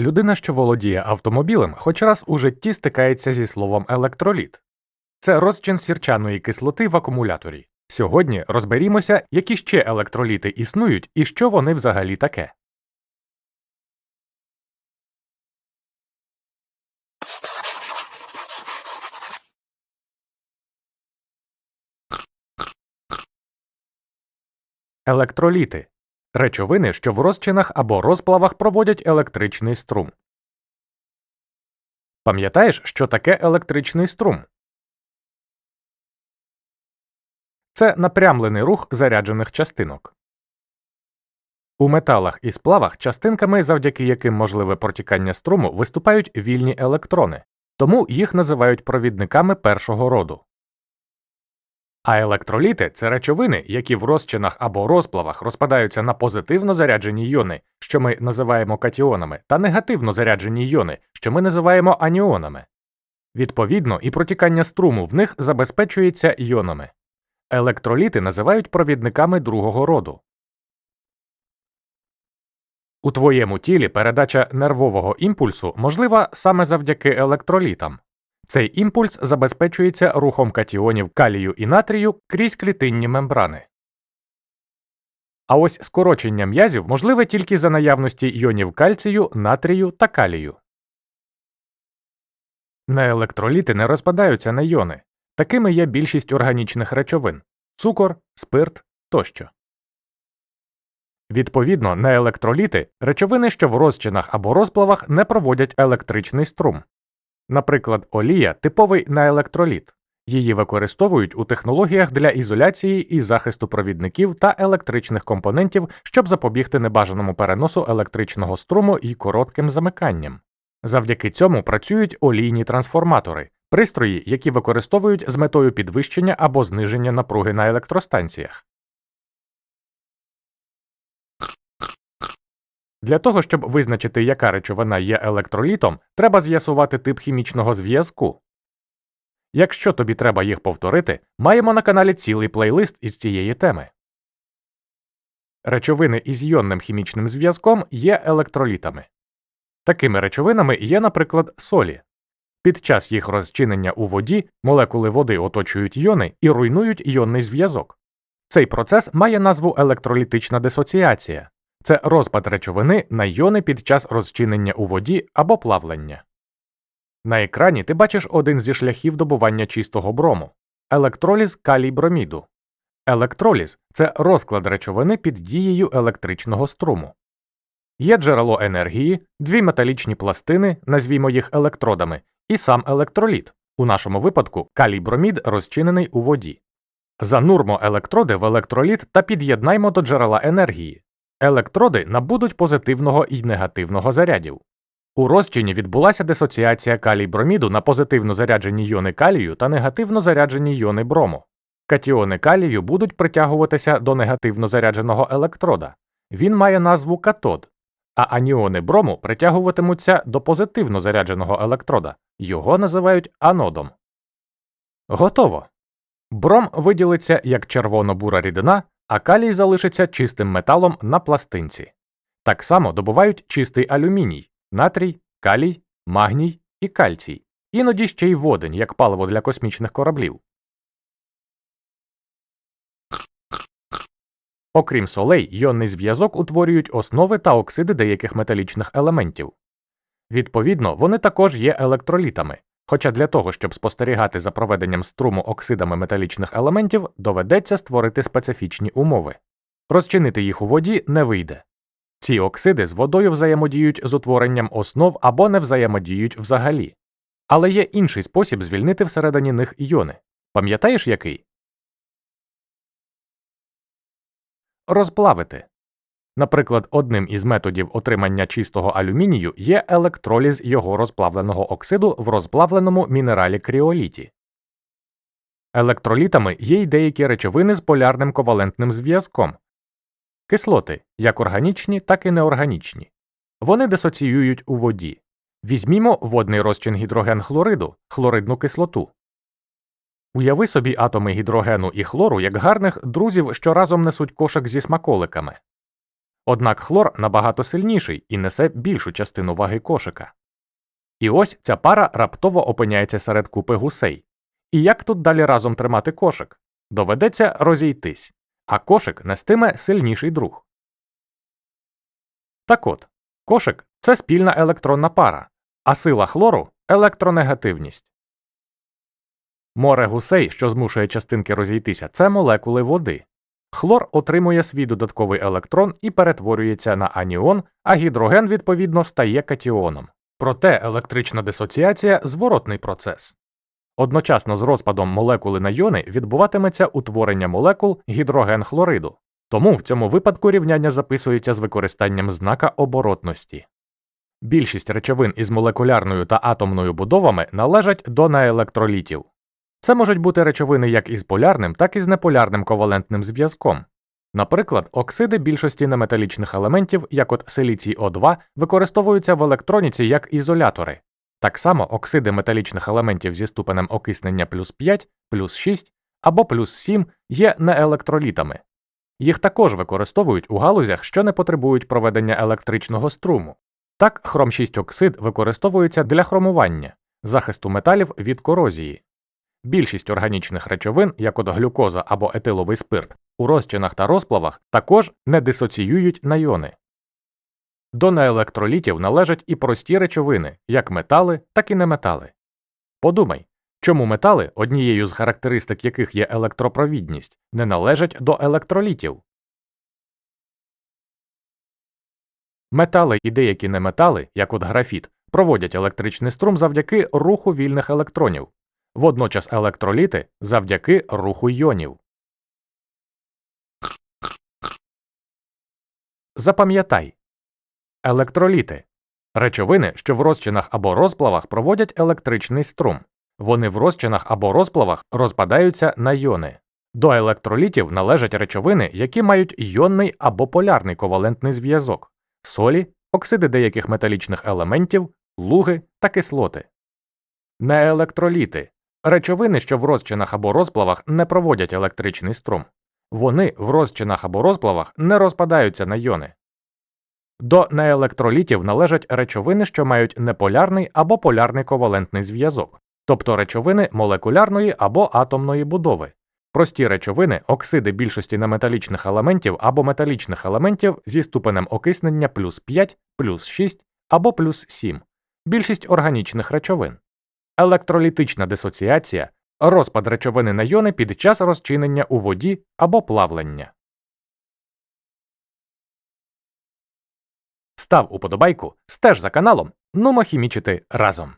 Людина, що володіє автомобілем, хоч раз у житті стикається зі словом електроліт. Це розчин сірчаної кислоти в акумуляторі. Сьогодні розберімося, які ще електроліти існують і що вони взагалі таке. Електроліти речовини, що в розчинах або розплавах проводять електричний струм. Пам'ятаєш, що таке електричний струм? Це напрямлений рух заряджених частинок. У металах і сплавах частинками, завдяки яким можливе протікання струму, виступають вільні електрони, тому їх називають провідниками першого роду. А електроліти це речовини, які в розчинах або розплавах розпадаються на позитивно заряджені йони, що ми називаємо катіонами, та негативно заряджені йони, що ми називаємо аніонами. Відповідно, і протікання струму в них забезпечується йонами. Електроліти називають провідниками другого роду. У твоєму тілі передача нервового імпульсу можлива саме завдяки електролітам. Цей імпульс забезпечується рухом катіонів калію і натрію крізь клітинні мембрани. А ось скорочення м'язів можливе тільки за наявності йонів кальцію, натрію та калію. Неелектроліти не розпадаються на йони. Такими є більшість органічних речовин цукор, спирт тощо. Відповідно, неелектроліти речовини, що в розчинах або розплавах не проводять електричний струм. Наприклад, олія типовий неелектроліт. Її використовують у технологіях для ізоляції і захисту провідників та електричних компонентів, щоб запобігти небажаному переносу електричного струму і коротким замиканням. Завдяки цьому працюють олійні трансформатори, пристрої, які використовують з метою підвищення або зниження напруги на електростанціях. Для того, щоб визначити, яка речовина є електролітом, треба з'ясувати тип хімічного зв'язку. Якщо тобі треба їх повторити, маємо на каналі цілий плейлист із цієї теми. Речовини із йонним хімічним зв'язком є електролітами. Такими речовинами є, наприклад, солі. Під час їх розчинення у воді молекули води оточують йони і руйнують йонний зв'язок. Цей процес має назву електролітична дисоціація це розпад речовини на йони під час розчинення у воді або плавлення. На екрані ти бачиш один зі шляхів добування чистого брому електроліз калій броміду. Електроліз це розклад речовини під дією електричного струму. Є джерело енергії, дві металічні пластини, назвімо їх електродами, і сам електроліт, у нашому випадку калій бромід розчинений у воді. Занурмо електроди в електроліт та під'єднаймо до джерела енергії. Електроди набудуть позитивного і негативного зарядів. У розчині відбулася дисоціація калій броміду на позитивно заряджені йони калію та негативно заряджені йони брому. Катіони калію будуть притягуватися до негативно зарядженого електрода. Він має назву катод, а аніони брому притягуватимуться до позитивно зарядженого електрода. Його називають анодом. Готово. Бром виділиться як червоно-бура рідина, а калій залишиться чистим металом на пластинці. Так само добувають чистий алюміній, натрій, калій, магній і кальцій, іноді ще й водень як паливо для космічних кораблів. Окрім солей, йонний зв'язок утворюють основи та оксиди деяких металічних елементів. Відповідно, вони також є електролітами, хоча для того, щоб спостерігати за проведенням струму оксидами металічних елементів, доведеться створити специфічні умови. Розчинити їх у воді не вийде. Ці оксиди з водою взаємодіють з утворенням основ або не взаємодіють взагалі. Але є інший спосіб звільнити всередині них іони. Пам'ятаєш який? Розплавити. Наприклад, одним із методів отримання чистого алюмінію є електроліз його розплавленого оксиду в розплавленому мінералі кріоліті. Електролітами є й деякі речовини з полярним ковалентним зв'язком кислоти, як органічні, так і неорганічні. Вони дисоціюють у воді. Візьмімо водний розчин гідроген хлориду, хлоридну кислоту. Уяви собі атоми гідрогену і хлору як гарних друзів, що разом несуть кошик зі смаколиками. Однак хлор набагато сильніший і несе більшу частину ваги кошика. І ось ця пара раптово опиняється серед купи гусей. І як тут далі разом тримати кошик? Доведеться розійтись, а кошик нестиме сильніший друг. Так от, кошик це спільна електронна пара, а сила хлору електронегативність. Море гусей, що змушує частинки розійтися, це молекули води. Хлор отримує свій додатковий електрон і перетворюється на аніон, а гідроген, відповідно, стає катіоном. Проте електрична дисоціація зворотний процес. Одночасно з розпадом молекули на йони відбуватиметься утворення молекул гідроген хлориду. Тому в цьому випадку рівняння записується з використанням знака оборотності. Більшість речовин із молекулярною та атомною будовами належать до неелектролітів. Це можуть бути речовини як із полярним, так і з неполярним ковалентним зв'язком. Наприклад, оксиди більшості неметалічних елементів, як от силіцій О2, використовуються в електроніці як ізолятори. Так само оксиди металічних елементів зі ступенем окиснення плюс 5, плюс 6 або плюс 7 є неелектролітами. Їх також використовують у галузях, що не потребують проведення електричного струму. Так, хром 6 оксид використовується для хромування, захисту металів від корозії. Більшість органічних речовин, як от глюкоза або етиловий спирт, у розчинах та розплавах також не дисоціюють на йони. До неелектролітів належать і прості речовини, як метали, так і неметали. Подумай, чому метали, однією з характеристик яких є електропровідність, не належать до електролітів. Метали і деякі неметали, як от графіт, проводять електричний струм завдяки руху вільних електронів, водночас електроліти завдяки руху йонів. Запам'ятай електроліти речовини, що в розчинах або розплавах проводять електричний струм. Вони в розчинах або розплавах розпадаються на йони. До електролітів належать речовини, які мають йонний або полярний ковалентний зв'язок солі, оксиди деяких металічних елементів, луги та кислоти. Неелектроліти речовини, що в розчинах або розплавах не проводять електричний струм. Вони в розчинах або розплавах не розпадаються на йони. До неелектролітів належать речовини, що мають неполярний або полярний ковалентний зв'язок, тобто речовини молекулярної або атомної будови. Прості речовини, оксиди більшості неметалічних елементів або металічних елементів зі ступенем окиснення плюс 5, плюс 6 або плюс 7, більшість органічних речовин. Електролітична дисоціація розпад речовини на йони під час розчинення у воді або плавлення. Став уподобайку, стеж за каналом, нумо хімічити разом.